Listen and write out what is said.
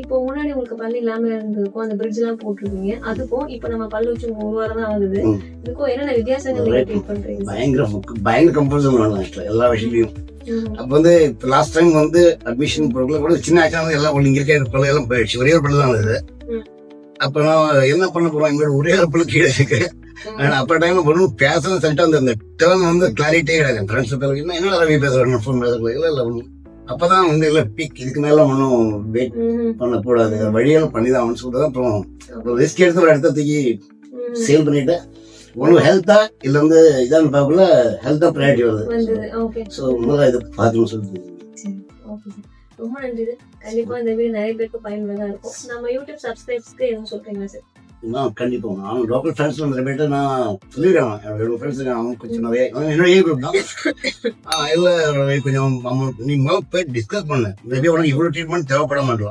இப்போ முன்னாடி உங்களுக்கு பல்லு இல்லாம இருந்ததுக்கும் அந்த பிரிட்ஜ் எல்லாம் போட்டிருக்கீங்க அதுக்கும் இப்போ நம்ம பல்லு வச்சு ஒரு வாரம் தான் ஆகுது. இதுக்கும் என்னென்ன வித்தியாசங்கள் நீங்க ட்ரீட் பண்றீங்க? பயங்கர பயங்கர கம்பல்சன் எல்லா விஷயத்தையும். அப்ப வந்து லாஸ்ட் டைம் வந்து அட்மிஷன் பொருட்களை கூட சின்ன ஆக்சுவலாக எல்லாம் இங்க இருக்க பல்லு எல்லாம் போயிடுச்சு. ஒரே ஒரு பல்லு தான் இருந்தது. அப்ப நான் என்ன பண்ண போறோம்? இங்க ஒரே ஒரு பல்லு கீழே இருக்கு. ஆனா அப்ப டைம்ல ஒன்றும் பேசணும் சொல்லிட்டு அந்த டேர்ன் வந்து கிளாரிட்டியே கிடையாது. ஃப்ரெண்ட்ஸ் பேர் என்ன என்ன ரவி பேசுறேன் ஃபோன் பேசல இல்ல இல்ல ஒண்ணும். அப்பதான் வந்து இல்ல பீக் இதுக்கு மேல ஒன்றும் வெயிட். பண்ணக்கூடாது. வழியெல்லாம் பண்ணி தான் அவனு சொல்லிட்டு அப்புறம் ரிஸ்க் எடுத்து ஒரு இடத்த தூக்கி. சேல் பண்ணிட்டு ஒன்றும் ஹெல்த்தா இல்ல வந்து இதான் பார்க்கல ஹெல்த்தா ப்ரையாரிட்டி வருது. ஸோ முதல்ல இது ஓகே சார் ரொம்ப நன்றி கண்டிப்பா இந்த வீடியோ நிறைய பேருக்கு பயனுள்ளதா இருக்கும். நம்ம யூடியூப் சப்ஸ்கிரைப்ஸ்க்கு எதுவும் சொல்றீங்களா சார் நான் கண்டிப்பாக அவன் லோக்கல் ஃப்ரெண்ட்ஸ் நிறைய பேர்ட்ட நான் சொல்லிடுறேன் என்னோட ஃப்ரெண்ட்ஸ் அவன் கொஞ்சம் நிறைய என்னோட ஏ குரூப் தான். இல்லை கொஞ்சம் அவன் நீ போய் டிஸ்கஸ் பண்ணு. மேபி உனக்கு இவ்வளோ ட்ரீட்மெண்ட் தேவைப்பட மாட்டோம்